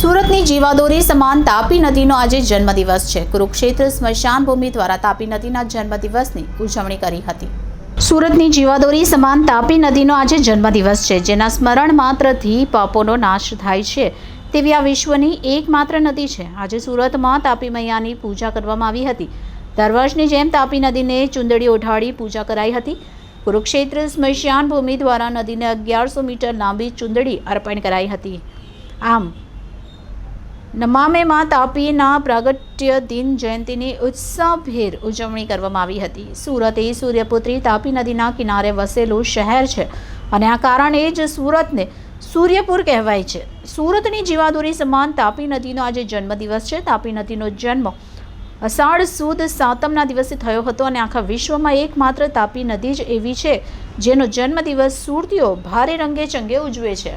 સુરતની જીવાદોરી, સમાન તાપી નદીનો આજે જન્મદિવસ છે. કુરુક્ષેત્ર સ્મશાન ભૂમિ દ્વારા તાપી નદીના જન્મદિવસની ઉજવણી કરી હતી. સુરતની જીવાદોરી, સમાન તાપી નદીનો આજે જન્મદિવસ છે, જેના સ્મરણ માત્રથી પાપોનો નાશ થાય છે તેવી આ વિશ્વની એકમાત્ર નદી છે. આજે સુરતમાં તાપી મૈયાની પૂજા કરવામાં આવી હતી. દર વર્ષની જેમ તાપી નદીને ચુંદડી ઓઢાડી પૂજા કરાઈ હતી. કુરુક્ષેત્ર સ્મશાન ભૂમિ દ્વારા નદીને અગિયારસો મીટર લાંબી ચુંદડી અર્પણ કરાઈ હતી. આમ નમામે માં તાપીના પ્રાગટ્ય દિન જયંતિની ઉત્સાહભેર ઉજવણી કરવામાં આવી હતી. સુરત એ સૂર્યપુત્રી તાપી નદીના કિનારે વસેલું શહેર છે અને આ કારણે જ સુરતને સૂર્યપુર કહેવાય છે. સુરતની જીવાદોરી સમાન તાપી નદીનો આજે જન્મદિવસ છે. તાપી નદીનો જન્મ અષાઢ સુદ સાતમના દિવસે થયો હતો અને આખા વિશ્વમાં એકમાત્ર તાપી નદી જ એવી છે જેનો જન્મદિવસ સુરતીઓ ભારે રંગે ચંગે ઉજવે છે.